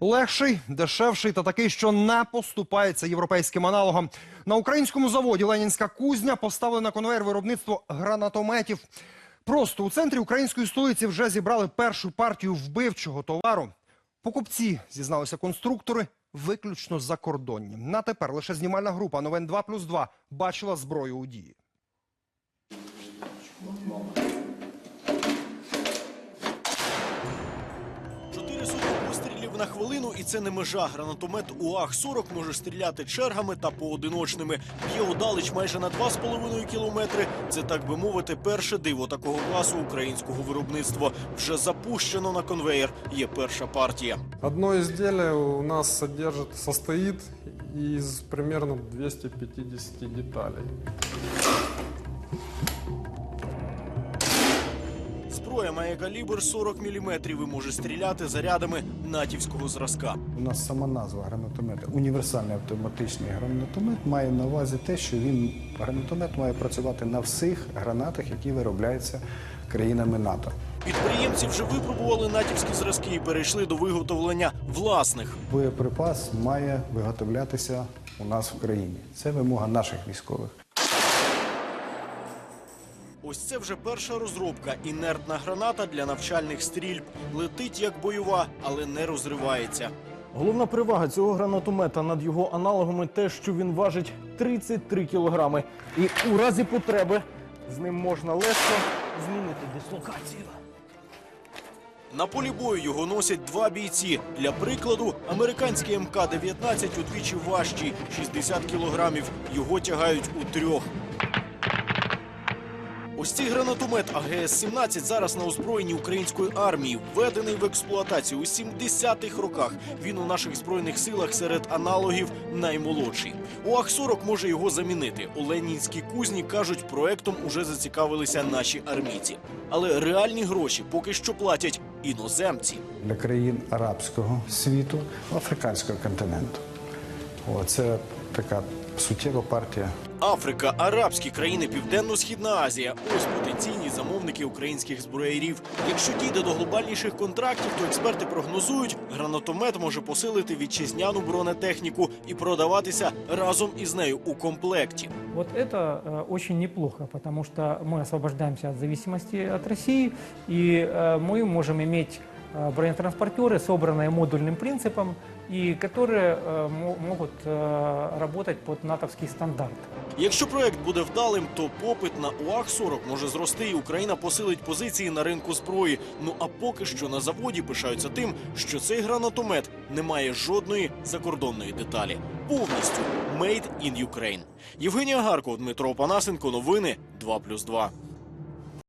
Легший, дешевший та такий, що не поступається європейським аналогам. На українському заводі Ленінська кузня поставили на конвейер виробництво гранатометів. Просто у центрі української столиці вже зібрали першу партію вбивчого товару. Покупці, зізналися конструктори, виключно закордонні. На тепер лише знімальна група новин 2 плюс 2 бачила зброю у дії. На хвилину, і це не межа. Гранатомет УАГ-40 може стріляти чергами та поодиночними. Б'є удалеч майже на 2,5 кілометри. Це, так би мовити, перше диво такого класу українського виробництва. Вже запущено на конвеєр. Є перша партія. Одно изделие у нас содержит, состоит из примерно 250 деталей. Зброя має калібр 40 мм і може стріляти зарядами натівського зразка. У нас сама назва гранатомета. Універсальний автоматичний гранатомет має на увазі те, що він гранатомет має працювати на всіх гранатах, які виробляються країнами НАТО. Підприємці вже випробували натівські зразки і перейшли до виготовлення власних. Боєприпас має виготовлятися у нас в країні. Це вимога наших військових. Ось це вже перша розробка. Інертна граната для навчальних стрільб. Летить як бойова, але не розривається. Головна перевага цього гранатомета над його аналогами те, що він важить 33 кілограми. І у разі потреби з ним можна легко змінити дислокацію. На полі бою його носять два бійці. Для прикладу, американський МК-19 удвічі важчий 60 кілограмів. Його тягають у трьох. Ось гранатомет АГС-17 зараз на озброєнні української армії, введений в експлуатацію у 70-х роках. Він у наших збройних силах серед аналогів наймолодший. УАГ-40 може його замінити. У Ленінській кузні кажуть, проектом уже зацікавилися наші армійці. Але реальні гроші поки що платять іноземці. Для країн арабського світу, африканського континенту. Це така суттєва партія Африка, арабські країни, Південно-Східна Азія ось потенційні замовники українських зброярів. Якщо дійде до глобальніших контрактів, то експерти прогнозують, гранатомет може посилити вітчизняну бронетехніку і продаватися разом із нею у комплекті. Вот это э, очень неплохо, потому что мы освобождаемся от зависимости от России, и э, мы можем иметь э, бронетранспортеры, собранные модульным принципом, и которые э, мо- могут э, работать под натовский стандарт. Якщо проект буде вдалим, то попит на УАГ-40 може зрости, і Україна посилить позиції на ринку зброї. Ну а поки що на заводі пишаються тим, що цей гранатомет не має жодної закордонної деталі. Повністю «Made in Ukraine». Євгенія Гарков, Дмитро Панасенко. Новини 2+,2.